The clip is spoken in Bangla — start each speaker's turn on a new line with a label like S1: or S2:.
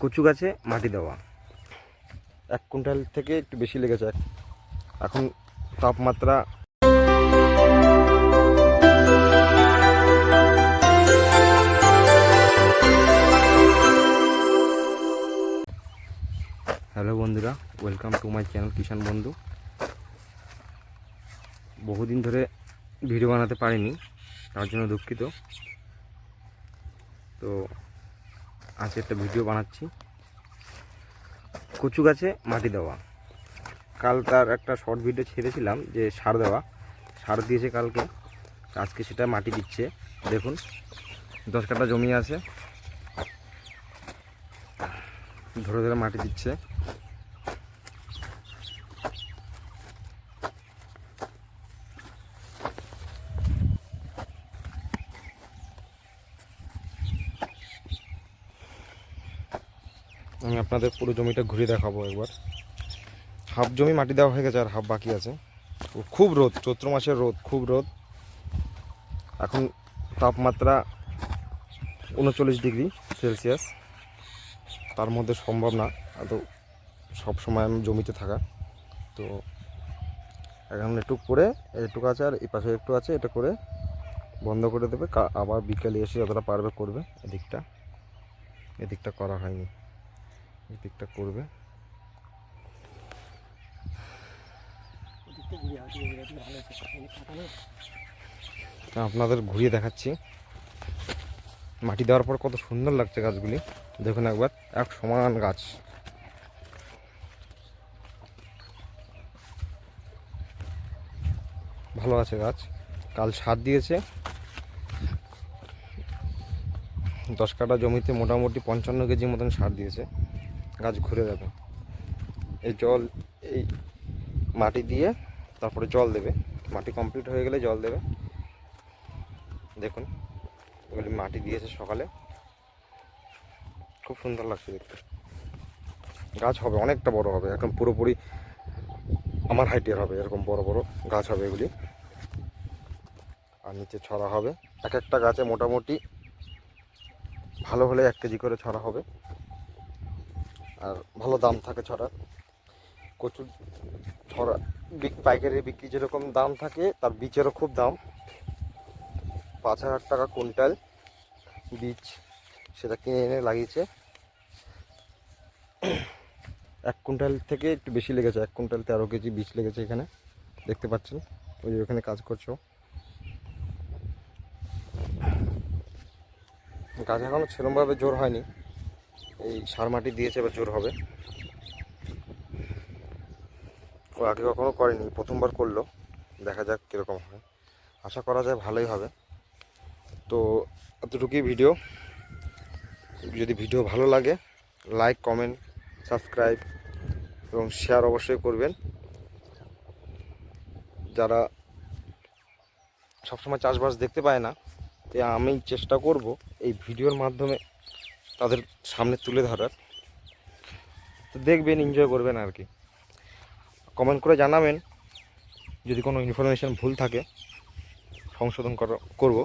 S1: কচু গাছে মাটি দেওয়া। এক কুইন্টাল থেকে একটু বেশি লেগেছে। এখন তাপমাত্রা হ্যালো বন্ধুরা, welcome to my channel Kishan Bandhu. বহুদিন ধরে ভিডিও বানাতে পারিনি, তার জন্য দুঃখিত। তো আজ একটা ভিডিও বানাচ্ছি। কচু গাছে মাটি দেওয়া। কাল তার একটা শর্ট ভিডিও ছেড়েছিলাম যে সার দেওয়া। সার দিয়েছে কালকে। আজকে সেটা মাটি দিচ্ছে। দেখুন, দশ কাঠা জমি আছে। ধরে ধরে মাটি দিচ্ছে। আমি আপনাদের পুরো জমিটা ঘুরে দেখাবো একবার। হাফ জমি মাটি দেওয়া হয়ে গেছে আর হাফ বাকি আছে। খুব রোদ, চৈত্র মাসের রোদ, খুব রোদ। এখন তাপমাত্রা উনচল্লিশ ডিগ্রি সেলসিয়াস। তার মধ্যে সম্ভব না, এত সময় আমি জমিতে থাকা। তো এখন একটু করে একটু আছে আর এই পাশে একটু আছে, এটা করে বন্ধ করে দেবে। আবার বিকেলে এসে যতটা পারবে করবে, এদিকটা। এদিকটা করা হয়নি। এদিকটা করবে। তা আপনাদের ঘুরিয়ে দেখাচ্ছি। মাটি দেওয়ার পর কত সুন্দর লাগছে গাছগুলি। দেখুন একবার এক সমান গাছ। ভালো আছে গাছ। কাল সার দিয়েছে। দশ কাঠা জমিতে মোটামুটি পঞ্চান্ন কেজি মতন সার দিয়েছে। গাছ ঘুরে যাবে। এই জল, এই মাটি দিয়ে তারপরে জল দেবে। মাটি কমপ্লিট হয়ে গেলে জল দেবে। দেখুন, এগুলি মাটি দিয়েছে সকালে। খুব সুন্দর লাগছে দেখতে। গাছ হবে, অনেকটা বড় হবে। এখন পুরোপুরি আমার হাইটের হবে, এরকম বড় বড় গাছ হবে এগুলি। আর নিচে ছড়া হবে। এক একটা গাছে মোটামুটি ভালো হলে এক কেজি করে ছড়া হবে। আর ভালো দাম থাকে ছড়া। কচুর ছড়া বিক- পাইকারি বিক্রি যেরকম দাম থাকে, তার বীজেরও খুব দাম। পাঁচ হাজার টাকা কুইন্টাল বীজ সেটা কিনে এনে লাগিয়েছে। এক কুইন্টাল থেকে একটু বেশি লেগেছে, এক কুইন্টাল তেরো কেজি বীজ লেগেছে এখানে। দেখতে পাচ্ছেন, ওই ওখানে কাজ করছ গাছ এখনও সেরমভাবে জোর হয়নি। এই সার মাটি দিয়েছে এবার জোর হবে। ও আগে কখনো করেনি, প্রথমবার করল। দেখা যাক কীরকম হয়। আশা করা যায় ভালোই হবে। তো এতটুকুই ভিডিও। যদি ভিডিও ভালো লাগে লাইক কমেন্ট সাবস্ক্রাইব এবং শেয়ার অবশ্যই করবেন। যারা সবসময় চাষবাস দেখতে পায় না তাই আমি চেষ্টা করব এই ভিডিওর মাধ্যমে তাদের সামনে তুলে ধরার। তো দেখবেন এনজয় করবেন আর কি। কমেন্ট করে জানাবেন, যদি কোনো ইনফরমেশান ভুল থাকে, সংশোধন করা, করব।